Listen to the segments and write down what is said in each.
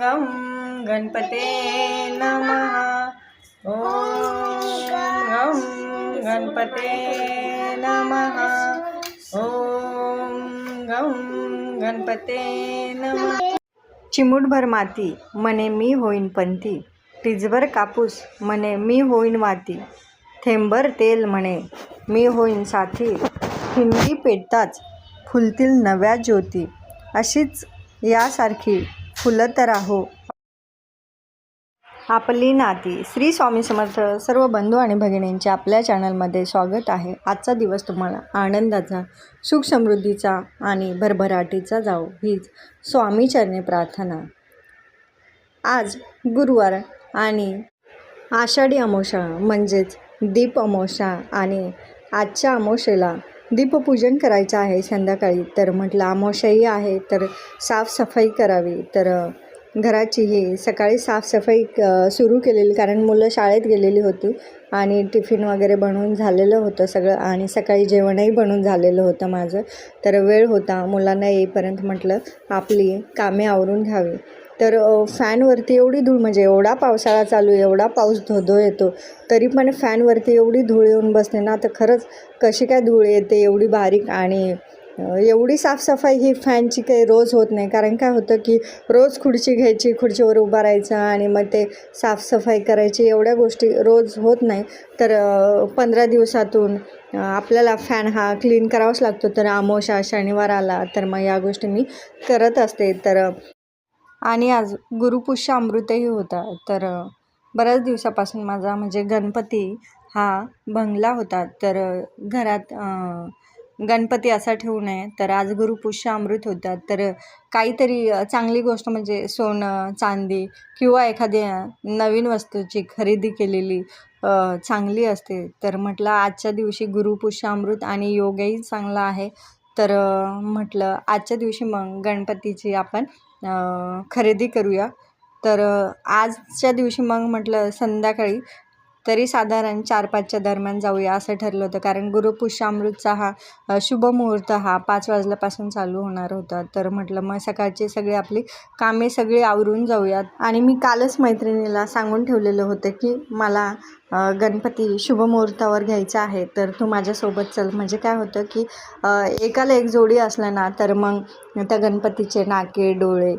गं गणपते नमः। ॐ गं गणपते नमः। ॐ गं गणपते नमः। चिमूटभर माती मने मी होईन पंथी। टिजभर कापूस म्हणे मी होईन वाती। थेंबर तेल म्हणे मी होईन साथी। हिंदी पेटताच फुलतील नव्या ज्योती। अशीच यासारखी फुलत राहो. आपली नाती. श्री स्वामी समर्थ सर्व बंधू आणि भगिनींचे आपल्या चॅनलमध्ये स्वागत आहे. आजचा दिवस तुम्हाला आनंदाचा सुख समृद्धीचा आणि भरभराटीचा जाओ हीच स्वामीचरणी प्रार्थना. आज गुरुवार आणि आषाढी अमोषा म्हणजेच दीप अमोषा आणि आजच्या अमोषेला दीपपूजन करायचं आहे संध्याकाळी. तर म्हटलं अमावस्याही आहे तर साफसफाई करावी. तर घराची ही सकाळी साफसफाई सुरू केलेली कारण मुलं शाळेत गेलेली होती आणि टिफिन वगैरे बनवून झालेलं होतं सगळं आणि सकाळी जेवणही बनवून झालेलं होतं माझं. तर वेळ होता मुलांना येईपर्यंत म्हटलं आपली कामे आवरून घ्यावी. तर फॅनवरती एवढी धूळ म्हणजे एवढा पावसाळा चालू आहे एवढा पाऊस धोधो येतो तरी पण फॅनवरती एवढी धूळ येऊन बसते ना तर खरंच कशी काय धूळ येते एवढी बारीक आणि एवढी साफसफाई ही फॅनची काही रोज होत नाही. कारण काय होतं की रोज खुर्ची घ्यायची खुर्चीवर उभा राहायचं आणि मग ते साफसफाई करायची एवढ्या गोष्टी रोज होत नाही. तर पंधरा दिवसातून आपल्याला फॅन हा क्लीन करावाच लागतो. तर आमोशा शनिवार आला तर मग या गोष्टी मी करत असते. तर आणि आज गुरुपुष्य अमृतही होता. तर बऱ्याच दिवसापासून माझा म्हणजे गणपती हा भंगला होता. तर घरात गणपती असा ठेवू नये. तर आज गुरुपुष्य अमृत होता. तर काहीतरी चांगली गोष्ट म्हणजे सोनं चांदी किंवा एखाद्या नवीन वस्तूची खरेदी केलेली चांगली असते. तर म्हटलं आजच्या दिवशी गुरुपुष्य अमृत आणि योगही चांगला आहे. तर म्हटलं आजच्या दिवशी मग गणपतीची आपण खरेदी करूया. तर आजच्या दिवशी मग म्हटलं संध्याकाळी तरी साधारण चार पाचच्या दरम्यान जाऊया असं ठरलं होतं. कारण गुरुपुष्यामृतचा हा शुभमुहूर्त हा पाच वाजल्यापासून चालू होणार होता. तर म्हटलं मग सकाळची सगळी आपली कामे सगळी आवरून जाऊयात. आणि मी कालच मैत्रिणीला सांगून ठेवलेलं होतं की मला गणपती शुभमुहूर्तावर घ्यायचा आहे तर तू माझ्यासोबत चल. म्हणजे काय होतं की एकाला एक जोडी असलं ना तर मग त्या गणपतीचे नाके डोळे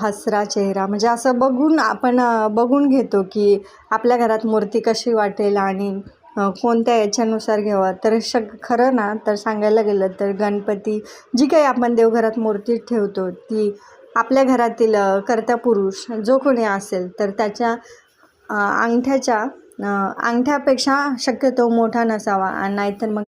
हसरा चेहरा म्हणजे असं बघून आपण बघून घेतो की आपल्या घरात मूर्ती कशी वाटेल आणि कोणत्या याच्यानुसार घ्यावा. तर शक खरं ना तर सांगायला गेलं तर गणपती जी काही आपण देवघरात मूर्ती ठेवतो ती आपल्या घरातील अ, कर्ता पुरुष जो कोणी असेल तर त्याच्या अंगठ्याच्या अंगठ्यापेक्षा शक्यतो मोठा नसावा आणि नाहीतर मग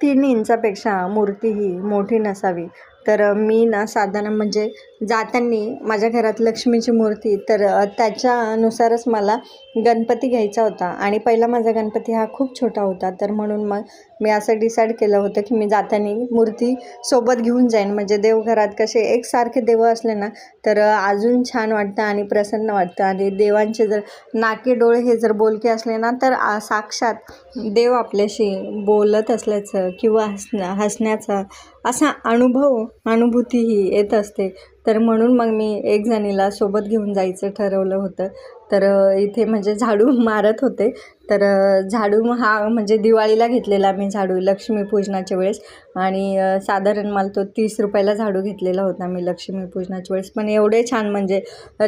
तीन इंचापेक्षा मूर्ती ही मोठी नसावी. तर मी ना साधारण म्हणजे जाताना माझ्या घरात लक्ष्मीची मूर्ती तर त्याच्यानुसारच मला गणपती घ्यायचा होता. आणि पहिला माझा गणपती हा खूप छोटा होता. तर म्हणून मग मी असं डिसाईड केलं होतं की मी जाताना मूर्ती सोबत घेऊन जाईन. म्हणजे देवघरात कसे एकसारखे देव असले ना तर अजून छान वाटतं आणि प्रसन्न वाटतं. आणि देवांचे जर नाके डोळे हे जर बोलके असले ना तर साक्षात देव आपल्याशी बोलत असल्याचं किंवा हसण्या हसण्याचा असा अनुभव अनुभूती ही येत असते. तर म्हणून मग मी एक जणीला सोबत घेऊन जायचं ठरवलं होतं. तर इथे म्हणजे झाडू मारत होते. तर झाडू हा म्हणजे दिवाळीला घेतलेला मी झाडू लक्ष्मीपूजनाच्या वेळेस. आणि साधारण मला तो तीस रुपयाला झाडू घेतलेला होता मी लक्ष्मीपूजनाच्या वेळेस. पण एवढे छान म्हणजे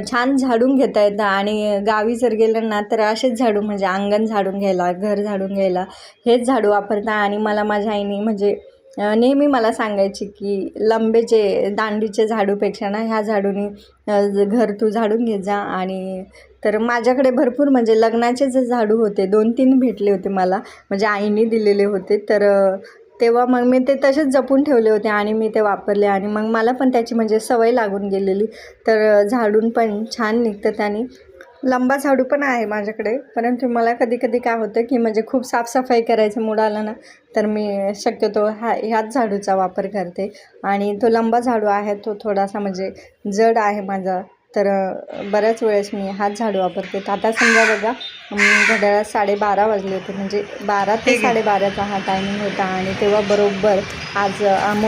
छान झाडून घेता येतं. आणि गावी जर गेलं ना तर असेच झाडू म्हणजे अंगण झाडून घ्यायला घर झाडून घ्यायला हेच झाडू वापरता. आणि मला माझ्या आईने म्हणजे नेहमी मला सांगायची की लंबेचे दांडीचे झाडूपेक्षा ना ह्या झाडूने घर तू झाडून घे जा. आणि तर माझ्याकडे भरपूर म्हणजे लग्नाचे जे झाडू होते दोन तीन भेटले होते मला. म्हणजे आईने दिलेले होते. तर तेव्हा मग मी ते तसेच जपून ठेवले होते आणि मी ते वापरले. आणि मग मला पण त्याची म्हणजे सवय लागून गेलेली. तर झाडून पण छान निघतं त्याने. लंबा झाडू पण आहे माझ्याकडे. परंतु मला कधी कधी काय होतं की म्हणजे खूप साफसफाई करायचं मूड आलं ना तर मी शक्यतो हा ह्याच झाडूचा वापर करते. आणि तो लंबा झाडू आहे तो थोडासा म्हणजे जड आहे माझा. तर बऱ्याच वेळेस मी हाच झाडू वापरते. तर आता समजा बघा घड्याळात साडेबारा वाजले होते. म्हणजे बारा ते साडेबाराचा हा टायमिंग होता. आणि तेव्हा बरोबर आज अं,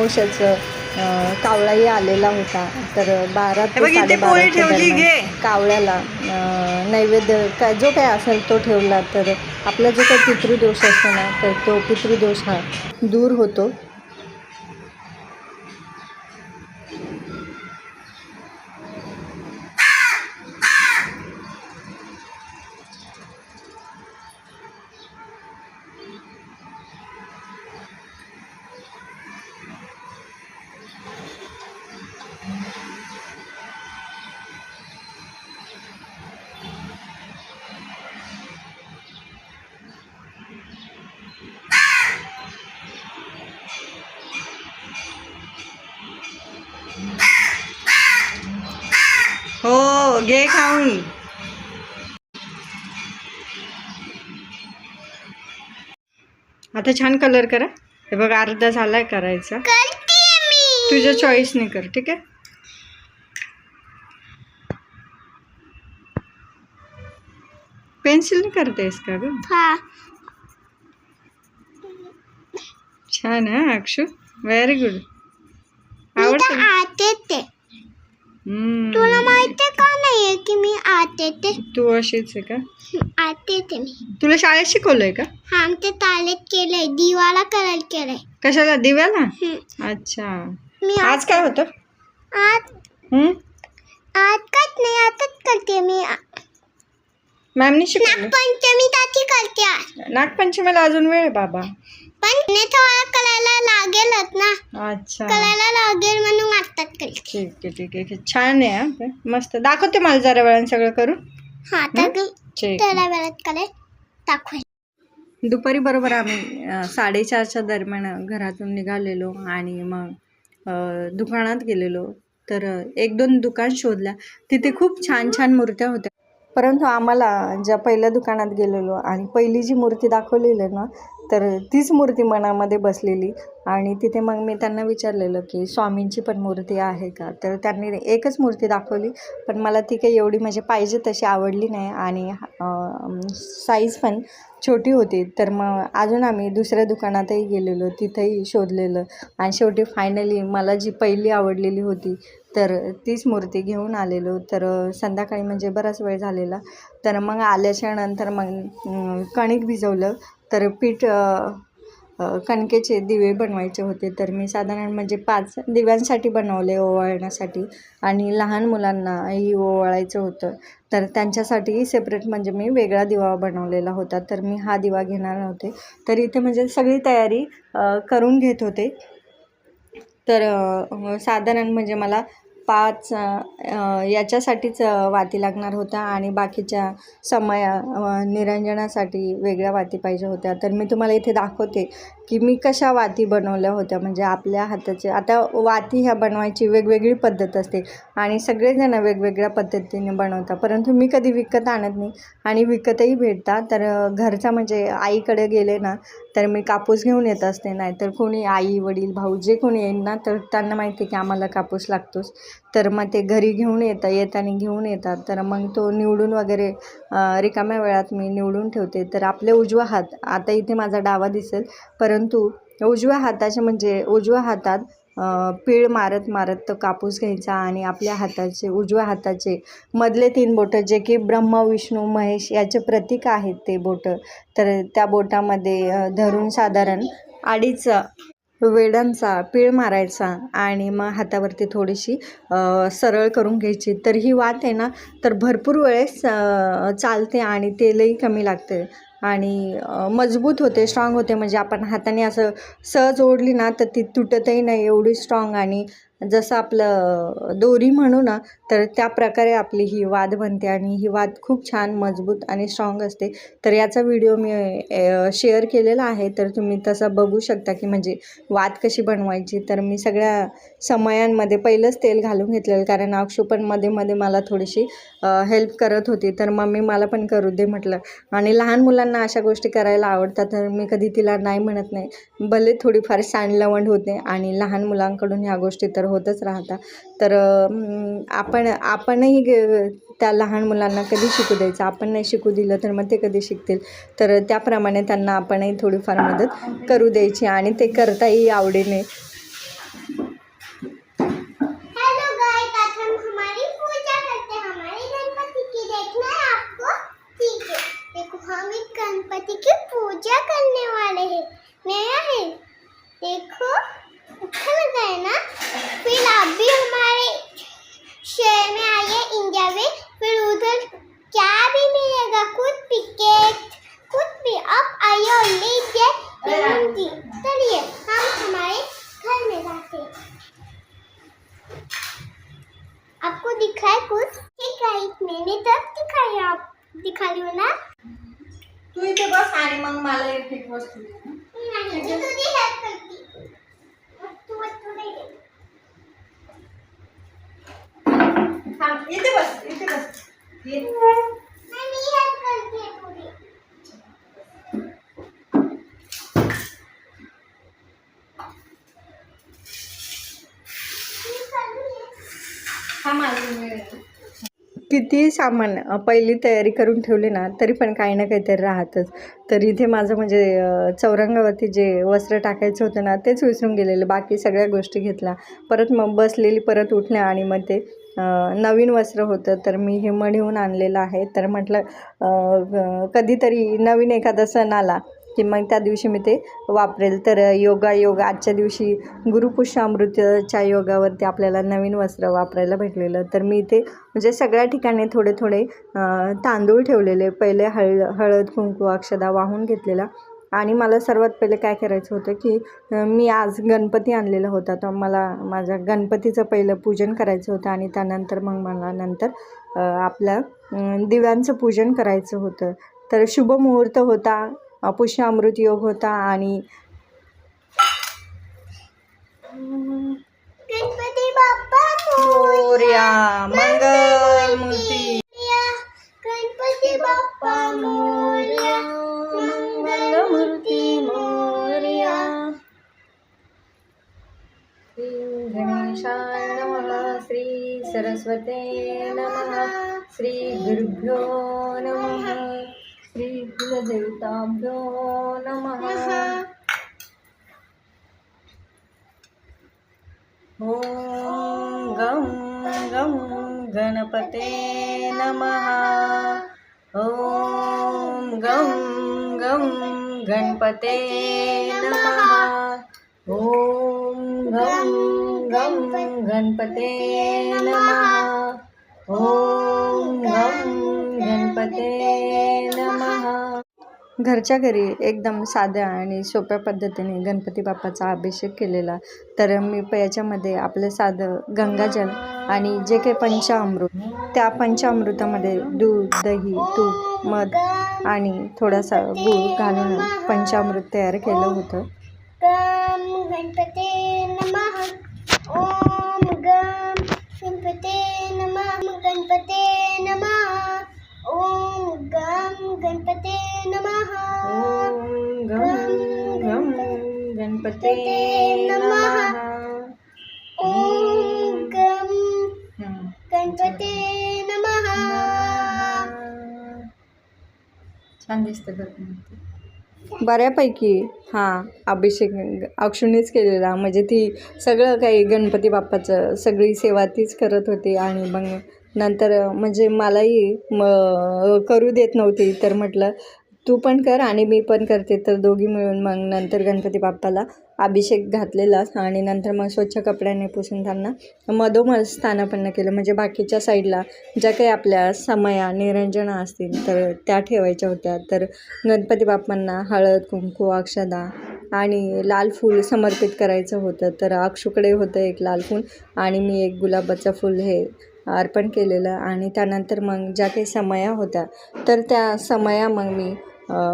कावळाही आलेला होता. तर बारा ते घे. कावळ्याला नैवेद्य काय जो काय असेल तो ठेवला. तर आपला जो काही पितृदोष असतो ना तर तो पितृदोष हा दूर होतो. घे खाऊन. आता छान कलर करा. हे बघ अर्धा झालाय करायचा. तुझ्या चॉईसने कर ठीक आहे? पेन्सिलने करतेस का ग? छान हा अक्षू. व्हेरी गुड आवडतं. तुला माहिती का नाहीये की मी आते ते तू अशीच आहे का? आते ते मी. तुला शाळेत शिकवलंय का? हा आमच्या तालेत केलंय. दिवाला कलर केलंय. कशाला? दिव्याला? हम्म. अच्छा. मी आज काय होतं? आज हम्म? आज काच नाही आताच करते मी. मॅमनी शिकवलं नागपंचमी ताची करते आज. नागपंचमीला अजून वेळ आहे बाबा. पण ने थोडा करायला लागेलच ना. अच्छा. करायला लागेल म्हणून आत्ताच ठीक आहे ठीक आहे. ठीक. छान आहे हा. मस्त. दाखवते मला जरा वेळानं सगळं करून. हा तर ठीक. त्याला वेळात करे दाखवेल. दुपारी बरोबर आम्ही अ, साडेचारच्या दरम्यान घरातून निघालेलो आणि मग अ, दुकानात गेलेलो. तर अ, एक दोन दुकान शोधल्या. तिथे खूप छान छान मूर्त्या होत्या. परंतु आम्हाला ज्या पहिल्या दुकानात गेलेलो आणि पहिली जी मूर्ती दाखवलेली ना तर तीच मूर्ती मनामध्ये बसलेली. आणि तिथे मग मी त्यांना विचारलेलं की स्वामींची पण मूर्ती आहे का? तर त्यांनी एकच मूर्ती दाखवली पण मला ती काही एवढी म्हणजे पाहिजे तशी आवडली नाही. आणि साईज पण छोटी होती. तर मग अजून आम्ही दुसऱ्या दुकानातही गेलेलो तिथंही शोधलेलं. आणि शेवटी फायनली मला जी पहिली आवडलेली होती तर तीच मूर्ती घेऊन आलेलो. तर संध्याकाळी म्हणजे बराच वेळ झालेला. तर मग आल्याच्यानंतर मग कणिक भिजवलं. तर पीठ कणकेचे दिवे बनवायचे होते. तर मी साधारण म्हणजे पाच दिव्यांसाठी बनवले ओवाळण्यासाठी. आणि लहान मुलांनाही ओवाळायचं होतं. तर त्यांच्यासाठीही सेपरेट म्हणजे मी वेगळा दिवा बनवलेला होता. तर मी हा दिवा घेणार नव्हते. तर इथे म्हणजे सगळी तयारी करून घेत होते. तर साधारण म्हणजे मला पाच याच्यासाठीच वाती लागणार होत्या आणि बाकीच्या समय निरंजनासाठी वेगळ्या वाती पाहिजे होत्या. तर मी तुम्हाला इथे दाखवते. की मी कशा वाती बनवल्या होत्या? म्हणजे आपल्या हाताचे. आता वाती ह्या बनवायची वेगवेगळी पद्धत असते आणि सगळेजण वेगवेगळ्या पद्धतीने बनवतात. परंतु मी कधी विकत आणत नाही आणि विकतही भेटतात. तर घरचा म्हणजे आईकडे गेले ना तर मी कापूस घेऊन येत असते. नाहीतर कोणी आई वडील भाऊ जे कोणी येईल ना तर त्यांना माहिती आहे की आम्हाला कापूस लागतोच. तर मग ते घरी घेऊन येतं येताना घेऊन येतात. तर मग तो निवडून वगैरे रिकाम्या वेळात मी निवडून ठेवते. तर आपले उजवा हात आता इथे माझा डावा दिसेल. परंतु उजव्या हाताचे म्हणजे उजव्या हातात पीळ मारत मारत तो कापूस घ्यायचा आणि आपल्या हाताचे उजव्या हाताचे मधले तीन बोटं जे की ब्रह्मा विष्णू महेश याचे प्रतीक आहेत ते बोटं. तर त्या बोटामध्ये धरून साधारण अडीच वेडांचा पीळ मारायचा आणि मग हातावरती थोडीशी सरळ करून घ्यायची. तर ही वात आहे ना तर भरपूर वेळेस चालते आणि तेलही कमी लागते. आणि मजबूत होते स्ट्रॉंग होते. म्हणजे आपण हाताने असं सहज ओढली ना तर ती तुटतही नाही एवढी स्ट्रॉंग आणि जसं आपलं दोरी म्हणू ना तर त्या प्रकारे आपली ही वाद बनते आणि ही वाद खूप छान मजबूत आणि स्ट्रॉंग असते. तर याचा व्हिडिओ मी शेअर केलेला आहे. तर तुम्ही तसं बघू शकता की म्हणजे वाद कशी बनवायची. तर मी सगळ्या समयांमध्ये पहिलंच तेल घालून घेतलेलं कारण अक्षू पण मध्ये मध्ये मला थोडीशी हेल्प करत होती. तर मम्मी मला पण करू दे म्हटलं. आणि लहान मुलांना अशा गोष्टी करायला आवडतात. तर मी कधी तिला नाही म्हणत नाही. भले थोडीफार सांडलवंड होते आणि लहान मुलांकडून ह्या गोष्टी तर होतच राहतात तर आपण आपणही त्या लहान मुलांना कधी शिकू द्यायचं? आपण नाही शिकू दिलं तर मग ते कधी शिकतील? तर त्याप्रमाणे त्यांना आपणही थोडीफार मदत करू द्यायची आणि ते करताही आवडीने क्या भी मिलेगा कुछ भी केक कुछ भी अब आइए लीजिए जरूरती चलिए हम हमारे घर में जाते हैं आपको दिखा है कुछ ठीक है मैंने तब दिखाया आप दिखा रही हो ना तू इथे बस आणि मग मला एक एक वस्तू दे. नहीं मैं तुझे हेल्प करती तू तू नहीं दे थांब, इथे बस इथे बस ये. मैं किती कितीही सामान पहिली तयारी करून ठेवली ना तरी पण काही ना काहीतरी राहतच. तर इथे माझं म्हणजे चौरंगावरती जे वस्त्र टाकायचं होतं ना तेच विसरून गेलेलं बाकी सगळ्या गोष्टी घेतल्या. परत मग बसलेली परत उठल्या आणि मग ते नवीन वस्त्र होतं तर मी हे मढीहून आणलेलं आहे. तर म्हटलं कधीतरी नवीन एखादा सण आला की मग त्या दिवशी मी ते वापरेल. तर योगा योग आजच्या दिवशी गुरुपुष्यामृतच्या योगावरती आपल्याला नवीन वस्त्र वापरायला भेटलेलं. तर मी इथे म्हणजे सगळ्या ठिकाणी थोडे थोडे तांदूळ ठेवलेले. पहिले हळ हळद कुंकू अक्षदा वाहून घेतलेला. आणि मला सर्वात पहिले काय करायचं होतं की मी आज गणपती आणलेला होता. तर मला माझ्या गणपतीचं पहिलं पूजन करायचं होतं आणि त्यानंतर मग मला नंतर आपल्या दिव्यांचं पूजन करायचं होतं. तर शुभ मुहूर्त होता. अ, पुष्य अमृत योग होता आणि गणपती बाप्पा मोरया मंगलमूर्ती. मोरया. गणेशाय नमः श्री सरस्वते नमः. श्री गुरुभ्यो देवताभ्यो नमः ॐ गं गं गणपते नमः. ॐ गं गं गणपते नमः. ॐ गं गं गणपते नमः ॐ गं गणपते नमः. घरच्या घरी एकदम साध्या आणि सोप्या पद्धतीने गणपती बाप्पाचा अभिषेक केलेला. तर मी प याच्यामध्ये आपलं साधं गंगाजल आणि जे काही पंचामृत त्या पंचामृतामध्ये दूध दही तूप मध आणि थोडासा गूळ घालून पंचामृत तयार केलं होतं. गणपती गणपते नमः। गम हं. गणपते नमः। छान दिसतं बरं बऱ्यापैकी हां अभिषेक अक्षुणीच केलेला. म्हणजे ती सगळं काही गणपती बाप्पाचं सगळी सेवा तीच करत होती आणि मग नंतर म्हणजे मलाही म करू देत नव्हती. तर म्हटलं तू पण कर आणि मी पण करते. तर दोघी मिळून मग नंतर गणपती बाप्पाला अभिषेक घातलेला आणि नंतर मग स्वच्छ कपड्याने पुसून त्यांना मधोमध स्थानापन्न केलं. म्हणजे बाकीच्या साईडला ज्या काही आपल्या समया निरंजना असतील तर त्या ठेवायच्या होत्या. तर गणपती बाप्पांना हळद कुंकू अक्षदा आणि लाल फूल समर्पित करायचं होतं. तर अक्षुकडे होतं एक लाल फूल आणि मी एक गुलाबाचं फूल हे अर्पण केलेलं आणि त्यानंतर मग ज्या काही समया होत्या तर त्या समया मग मी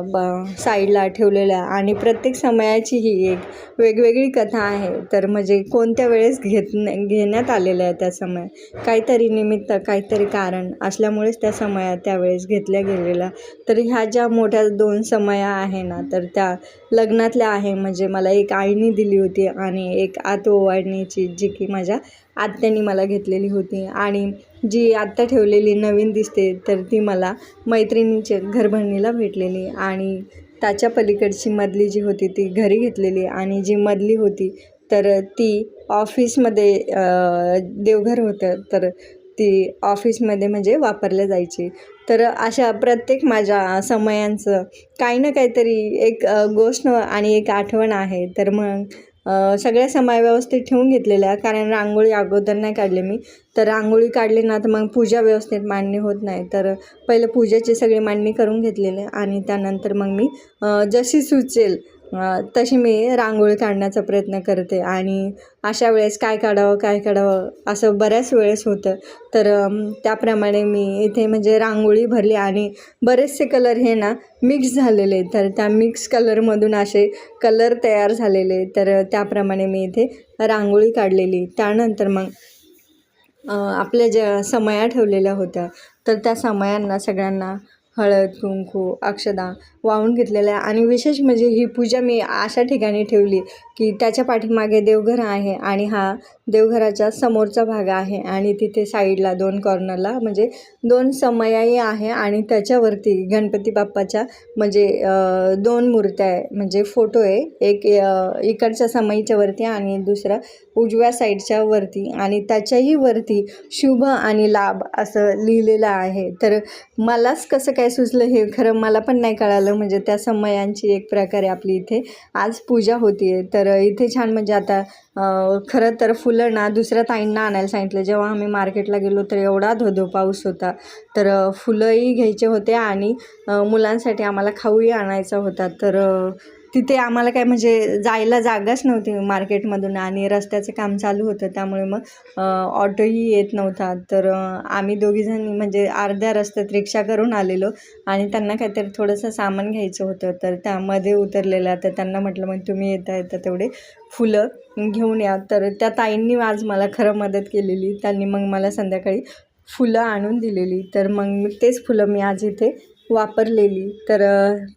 ब साईडला ठेवलेल्या आणि प्रत्येक समयाची ही एक वेगवेगळी कथा आहे. तर म्हणजे कोणत्या वेळेस घेत घेण्यात आलेल्या आहे त्या समय? काहीतरी निमित्त काहीतरी कारण असल्यामुळेच त्या समया त्यावेळेस घेतल्या गेलेल्या. तर ह्या ज्या मोठ्या दोन समया आहे ना तर त्या लग्नातल्या आहे. म्हणजे मला एक आईनी दिली होती आणि एक आत ओवाळणीची जी की माझ्या आत्यानी मला घेतलेली होती. आणि जी आत्ता ठेवलेली नवीन दिसते तर ती मला मैत्रिणीच्या घरभरणीला भेटलेली आणि त्याच्या पलीकडची मधली जी होती ती घरी घेतलेली आणि जी मधली होती तर ती ऑफिसमध्ये देवघर होतं तर ती ऑफिसमध्ये म्हणजे वापरल्या जायची. तर अशा प्रत्येक माझ्या समयांचं काही ना काहीतरी एक गोष्ट आणि एक आठवण आहे. तर मग सगळ्या समय व्यवस्थित ठेवून घेतलेल्या कारण रांगोळी अगोदर नाही काढले मी. तर रांगोळी काढली ना तर मग पूजा व्यवस्थित मांडणी होत नाही. तर पहिले पूजेची सगळी मांडणी करून घेतलेली आणि त्यानंतर मग मी जशी सुचेल तशी मी रांगोळी काढण्याचा प्रयत्न करते आणि अशा वेळेस काय काढावं काय काढावं असं बऱ्याच वेळेस होतं. तर त्याप्रमाणे मी इथे म्हणजे रांगोळी भरली आणि बरेचसे कलर हे ना मिक्स झालेले आहेत. तर त्या मिक्स कलरमधून असे कलर तयार झालेले तर त्याप्रमाणे मी इथे रांगोळी काढलेली. त्यानंतर मग आपल्या ज्या समया ठेवलेल्या होत्या तर त्या समयांना सगळ्यांना हळद कुंकू अक्षदा वाहून घेतलेल्या आणि विशेष म्हणजे ही पूजा मी अशा ठिकाणी ठेवली की त्याच्या पाठीमागे देवघर आहे आणि हा देवघराच्या समोरचा भाग आहे आणि तिथे साईडला दोन कॉर्नरला म्हणजे दोन समयाही आहे आणि त्याच्यावरती गणपती बाप्पाच्या म्हणजे दोन मूर्त्या आहे. म्हणजे फोटो आहे. एक इकडच्या समईच्या वरती आणि दुसरा उजव्या साईडच्या वरती आणि त्याच्याही वरती शुभ आणि लाभ असं लिहिलेलं आहे. तर मलाच कसं काय काय सुचलं हे खरं मला पण नाही कळालं. म्हणजे त्या समयांची एक प्रकारे आपली इथे. आज पूजा होती आहे तर इथे छान म्हणजे आता खरं तर फुलं ना दुसऱ्या ताईंना आणायला सांगितलं. जेव्हा आम्ही मार्केटला गेलो तर एवढा धोधो पाऊस होता. तर फुलंही घ्यायचे होते आणि मुलांसाठी आम्हाला खाऊही आणायचा होता. तर तिथे आम्हाला काय म्हणजे जायला जागाच नव्हती मार्केटमधून आणि रस्त्याचं काम चालू होतं त्यामुळे मग ऑटोही येत नव्हता. तर आम्ही दोघीजणी म्हणजे अर्ध्या रस्त्यात रिक्षा करून आलेलो आणि त्यांना काहीतरी थोडंसं सामान घ्यायचं होतं. तर त्यामध्ये उतरलेल्या तर त्यांना म्हटलं मग तुम्ही येता येता तेवढे फुलं घेऊन या. तर त्या ताईंनी आज मला खरं मदत केलेली. त्यांनी मग मला संध्याकाळी फुलं आणून दिलेली. तर मग तेच फुलं मी आज इथे वापरलेली. तर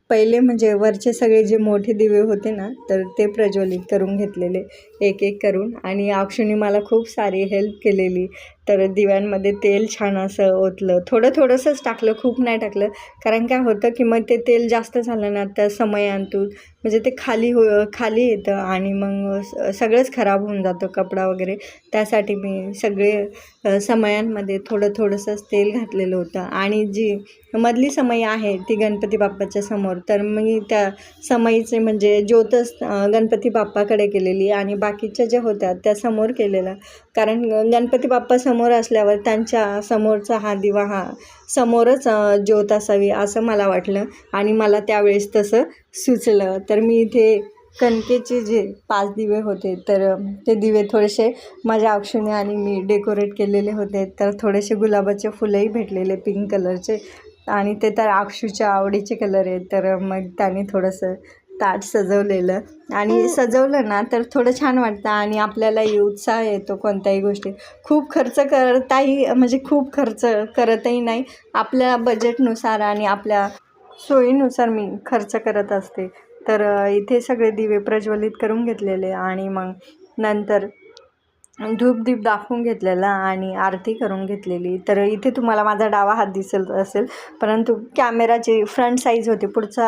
पहिले म्हणजे वरचे सगळे जे मोठे दिवे होते ना तर ते प्रज्वलित करून घेतलेले एक एक करून. आणि अक्षुनी मला खूप सारी हेल्प केलेली. तर दिव्यांमध्ये तेल छान असं ओतलं. थोडं थोडंसंच टाकलं खूप नाही टाकलं. कारण काय होतं की मग ते तेल जास्त झालं ना त्या समयांतून म्हणजे ते खाली हो खाली येतं आणि मग स- सगळंच खराब होऊन जातं कपडा वगैरे. त्यासाठी मी सगळे समयांमध्ये थोडं थोडंसंच तेल घातलेलं होतं. आणि जी मधली समई आहे ती गणपती बाप्पाच्या समोर. तर मी त्या समईचे म्हणजे ज्योतच गणपती बाप्पाकडे केलेली आणि बाकीच्या ज्या होत्या त्या समोर केलेल्या कारण गणपती बाप्पा समोर असल्यावर त्यांच्या समोरचा हा दिवा हा समोरच ज्योत असावी असं मला वाटलं. आणि मला त्यावेळेस तसं सुचलं. तर मी इथे कणकेचे जे पाच दिवे होते तर ते दिवे थोडेसे माझ्या अक्षुने आणि मी डेकोरेट केलेले होते. तर थोडेसे गुलाबाचे फुलंही भेटलेले पिंक कलरचे. आणि ते तर अक्षूच्या आवडीचे कलर आहेत. तर मग त्याने थोडंसं ताट सजवलेलं. आणि सजवलं ना तर थोडं छान वाटतं आणि आपल्यालाही उत्साह येतो कोणत्याही गोष्टी खूप खर्च करताही म्हणजे खूप खर्च करतही नाही. आपल्या बजेटनुसार आणि आपल्या सोयीनुसार मी खर्च करत असते. तर इथे सगळे दिवे प्रज्वलित करून घेतलेले आणि मग नंतर धूपदीप दाखवून घेतलेला आणि आरती करून घेतलेली. तर इथे तुम्हाला माझा डावा हात दिसत असेल. परंतु कॅमेराची फ्रंट साईज होती. पुढचा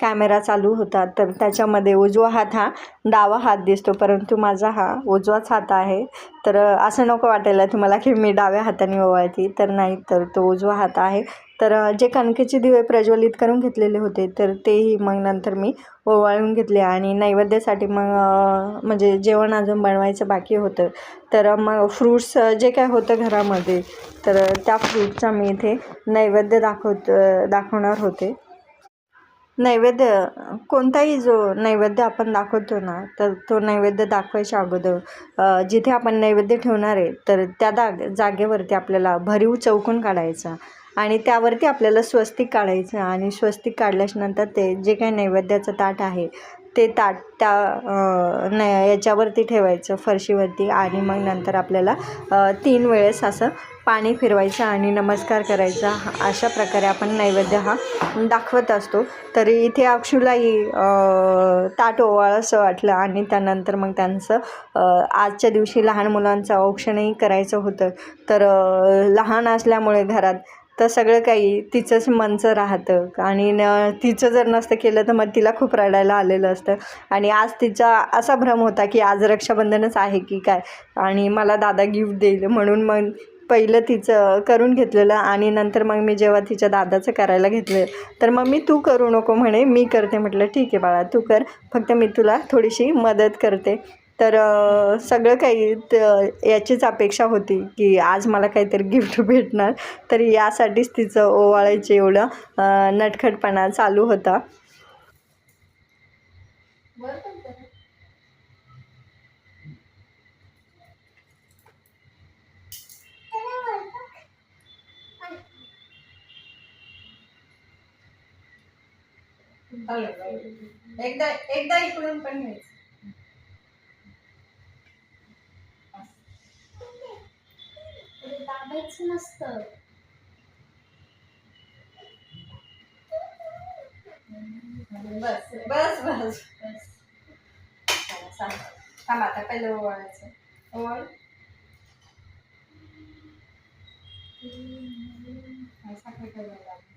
कॅमेरा चालू होता. तर त्याच्यामध्ये उजवा हात हा डावा हात दिसतो. परंतु माझा हा उजवाच हात आहे. तर असं नको वाटायला तुम्हाला की मी डाव्या हाताने ओवाळती. तर नाही तर तो उजवा हात आहे. तर जे कणकेचे दिवे प्रज्वलित करून घेतलेले होते तर तेही मग नंतर मी ओवाळून घेतले आणि नैवेद्यासाठी मग म्हणजे जेवण अजून बनवायचं बाकी होतं. तर मग फ्रूट्स जे काय होतं घरामध्ये तर त्या फ्रूटचा मी इथे नैवेद्य दाखवत दाखवणार होते. नैवेद्य कोणताही जो नैवेद्य आपण दाखवतो ना तर तो नैवेद्य दाखवायच्या अगोदर जिथे आपण नैवेद्य ठेवणार आहे तर त्या दाग जागेवरती आपल्याला भरीव चौकून काढायचा. आणि त्यावरती आपल्याला स्वस्तिक काढायचं आणि स्वस्तिक काढल्याच्यानंतर ते जे काही नैवेद्याचं ताट आहे ते ताट त्या न याच्यावरती ठेवायचं फरशीवरती आणि मग नंतर आपल्याला तीन वेळेस असं पाणी फिरवायचं आणि नमस्कार करायचा. अशा प्रकारे आपण नैवेद्य हा दाखवत असतो. तरी इथे अक्षूलाही ताट ताट ओवाळंसं वाटलं आणि त्यानंतर मग त्यांचं आजच्या दिवशी लहान मुलांचं औक्षणही करायचं होतं. तर लहान असल्यामुळे घरात तर सगळं काही तिचंच मनचं राहतं. आणि न तिचं जर नसतं केलं तर मग तिला खूप रडायला आलेलं असतं. आणि आज तिचा असा भ्रम होता की आज रक्षाबंधनच आहे की काय? आणि मला दादा गिफ्ट देईल म्हणून मग पहिलं तिचं करून घेतलेलं आणि नंतर मग मी जेव्हा तिच्या दादाचं करायला घेतलं तर मग मी तू करू नको म्हणे मी करते म्हटलं ठीक आहे बाळा तू कर. फक्त मी तुला थोडीशी मदत करते. तर सगळं काही त- याचीच अपेक्षा होती की आज मला काहीतरी गिफ्ट भेटणार. तर यासाठीच तिचं ओवाळायचे एवढं नटखटपणा चालू होता. एकदा एकदा इकडून पण घ्यायचं. दाबायचं नसतं बस बस बस बस चला, सांग. थांब आता पहिलं ओवाळायचं ओवाळ हा, साखर ठेवायला लागेल.